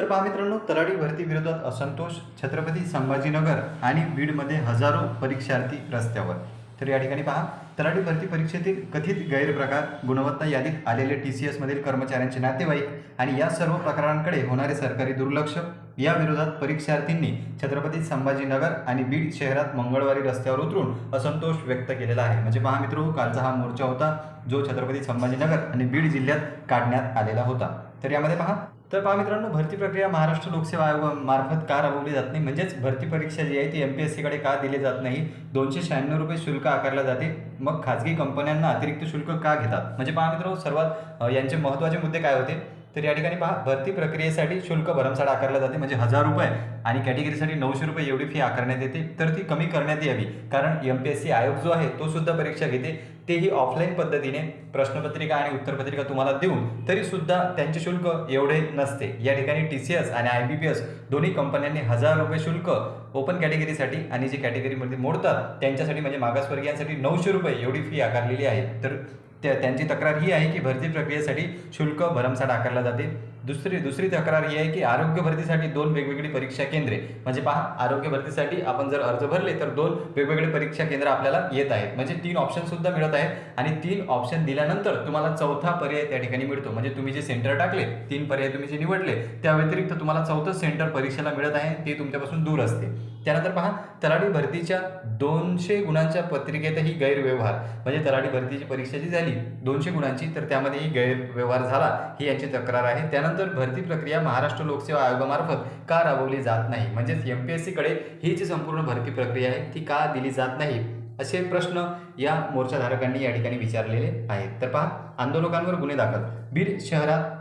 तर पहा मित्रांनो तलाठी भरती विरोधात असंतोष छत्रपती संभाजीनगर आणि बीडमध्ये हजारो परीक्षार्थी रस्त्यावर. तर या ठिकाणी पहा तलाठी भरती परीक्षेतील कथित गैरप्रकार गुणवत्ता यादीत आलेले टी सी एसमधील कर्मचाऱ्यांचे नातेवाईक आणि या सर्व प्रकारांकडे होणारे सरकारी दुर्लक्ष या विरोधात परीक्षार्थींनी छत्रपती संभाजीनगर आणि बीड शहरात मंगळवारी रस्त्यावर उतरून असंतोष व्यक्त केलेला आहे. म्हणजे पहा मित्र कालचा हा मोर्चा होता जो छत्रपती संभाजीनगर आणि बीड जिल्ह्यात काढण्यात आलेला होता. तर यामध्ये पहा तर पहा मित्रांनो भरती प्रक्रिया महाराष्ट्र लोकसेवा आयोगामार्फत का राबवली जात नाही? म्हणजेच भरती परीक्षा जी आहे ती एम पी एस सीकडे का दिली जात नाही? दोनशे शहाण्णव रुपये शुल्क आकारला जाते. मग खाजगी कंपन्यांना अतिरिक्त शुल्क का घेतात? म्हणजे पहा मित्रांनो सर्वात यांचे महत्त्वाचे मुद्दे काय होते? तर या ठिकाणी पहा भरती प्रक्रियेसाठी शुल्क भरमसाठ आकारला जाते म्हणजे हजार रुपये. आणि कॅटेगरीसाठी नऊशे रुपये एवढी फी आकारण्यात येते. तर ती कमी करण्यात यावी. कारण एम पी एस सी आयोग जो आहे तो सुद्धा परीक्षा घेते. तेही ऑफलाईन पद्धतीने प्रश्नपत्रिका आणि उत्तरपत्रिका तुम्हाला देऊन तरी सुद्धा त्यांचे शुल्क एवढे नसते. या ठिकाणी टी सी एस आणि आय बी पी एस दोन्ही कंपन्यांनी हजार रुपये शुल्क ओपन कॅटेगरीसाठी आणि जे कॅटेगरीमध्ये मोडतात त्यांच्यासाठी म्हणजे मागासवर्गीयांसाठी नऊशे रुपये एवढी फी आकारलेली आहे. तर त्या त्यांची तक्रार ही आहे की भरती प्रक्रियेसाठी शुल्क भरमसाठ आकारला जाते. दुसरी दुसरी तक्रार ही आहे की आरोग्य भरतीसाठी दोन वेगवेगळी परीक्षा केंद्रे. म्हणजे पहा आरोग्य भरतीसाठी आपण जर अर्ज भरले तर दोन वेगवेगळे परीक्षा केंद्र आपल्याला येत आहेत. म्हणजे तीन ऑप्शन सुद्धा मिळत आहेत. आणि तीन ऑप्शन दिल्यानंतर तुम्हाला चौथा पर्याय त्या ठिकाणी मिळतो. म्हणजे तुम्ही जे सेंटर टाकले तीन पर्याय तुम्ही जे निवडले त्या व्यतिरिक्त तुम्हाला चौथं सेंटर परीक्षेला मिळत आहे ते तुमच्यापासून दूर असते. त्यानंतर पहा तलाठी भरतीच्या दोनशे गुणांच्या पत्रिकेतही गैरव्यवहार. म्हणजे तलाठी भरतीची परीक्षा जी झाली दोनशे गुणांची तर त्यामध्येही गैरव्यवहार झाला ही यांची तक्रार आहे. त्यानंतर भरती प्रक्रिया महाराष्ट्र लोकसेवा आयोगामार्फत का राबवली जात नाही? म्हणजेच एम पी एस सीकडे ही जी संपूर्ण भरती प्रक्रिया आहे ती का दिली जात नाही? असे प्रश्न या मोर्चाधारकांनी या ठिकाणी विचारलेले आहेत. तर पहा आंदोलकांवर गुन्हे दाखल. बीड शहरात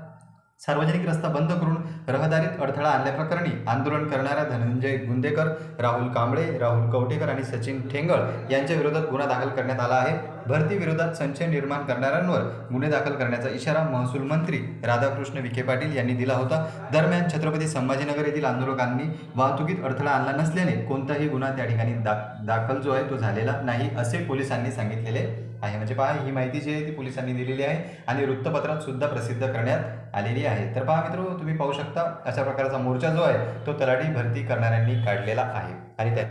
सार्वजनिक रस्ता बंद करून रहदारीत अडथळा आणल्याप्रकरणी आंदोलन करणाऱ्या धनंजय गुंदेकर राहुल कांबळे राहुल कवटेकर आणि सचिन ठेंगळ यांच्या विरोधात गुन्हा दाखल करण्यात आला आहे. भरती विरोधात संशय निर्माण करणाऱ्यांवर गुन्हे दाखल करण्याचा इशारा महसूल मंत्री राधाकृष्ण विखे पाटील यांनी दिला होता. दरम्यान छत्रपती संभाजीनगर येथील आंदोलकांनी वाहतुकीत अडथळा आणला नसल्याने कोणताही गुन्हा त्या ठिकाणी दाख दाखल जो आहे तो झालेला नाही असे पोलिसांनी सांगितलेले आहे. म्हणजे पहा ही माहिती जी आहे ती पोलिसांनी दिलेली आहे आणि वृत्तपत्रात सुद्धा प्रसिद्ध करण्यात आलेली आहे. तर पहा मित्र तुम्ही पाहू शकता अशा प्रकारचा मोर्चा जो आहे तो तलाठी भरती करणाऱ्यांनी काढलेला आहे. आणि त्या